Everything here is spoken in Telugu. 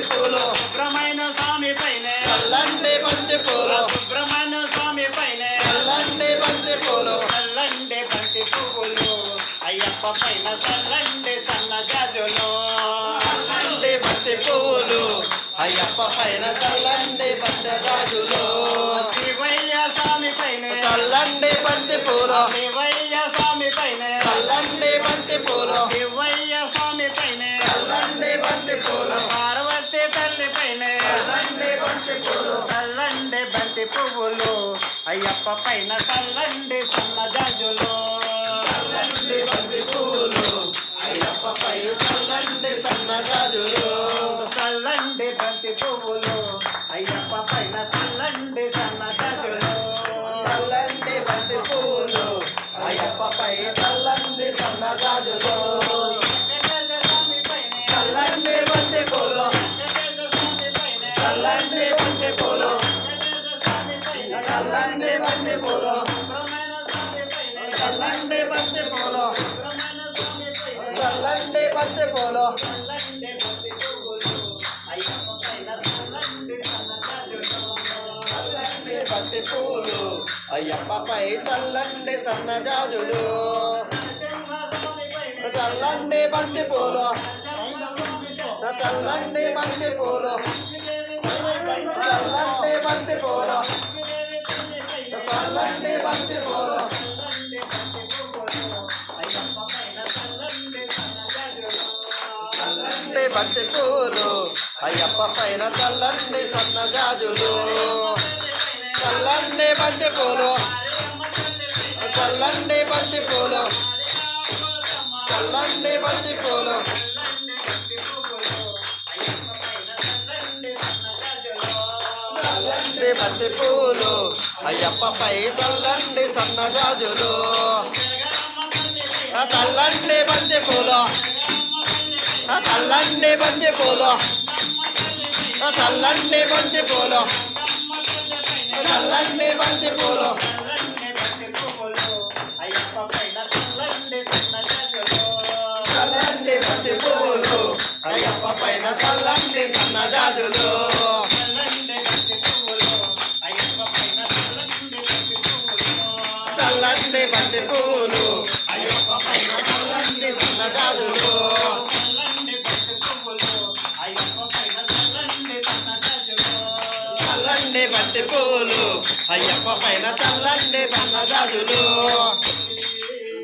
పూలు. సుబ్రహ్మణ్య స్వామి పైన చల్లండి బంతి పూలు. సుబ్రహ్మణ్య స్వామి పైన చల్లండి బంతి పూలు. చల్లండి బంతి పువ్వులు అయ్యప్ప పైన చల్లండి సన్న జాజులు చల్లండి బంతి పూలు. అయ్యప్ప పైన చల్లండి బంతి గాజులు. శివయ్య స్వామి పైన చల్లండి బంతి పూలు. శివయ్య చల్లండి బంతి పువ్వులు అయ్యప్ప పైన చల్లండి సన్న జాజులు. చల్లండి బంతి పూలు అయ్యప్ప పై చల్లండి సన్న గాజులు చల్లండి బంతి పువ్వులు అయ్యప్ప పైన చల్లండి సన్న జాజులు చల్లండి బంతి పూలు. అయ్యప్ప పై చల్లండి సన్న జాజులు చల్లండి బంతి పూలు. చల్లండి బంతి పూలు. చల్లండి బంతి పూలు. బంతి పూలు. అయ్యప్ప పైన చల్లండి సన్న జాజులు చల్లండి బంతి పూలు. చల్లండి బంతి పూలు. చల్లండి బంతి పూలు. చల్లండి బంతి పూలు. అయ్యప్ప పై చల్లండి సన్న జాజులు ఆ చల్లండి బంతి పూలు. చల్లండి బంతి పూలు. ఆ చల్లండి బంతి పూలు. ఆ చల్లండి బంతి పూలు. చల్లండి బంతి పూలు. అయ్యప్ప పైన చల్లండి సన్న జాజులు. చల్లండి బంతి పూలు. అయ్యప్ప పైన చల్లండి సన్న జాజులు. బంతి పూలు. అయ్యప్ప పైన చల్లండి బంగజాజులు.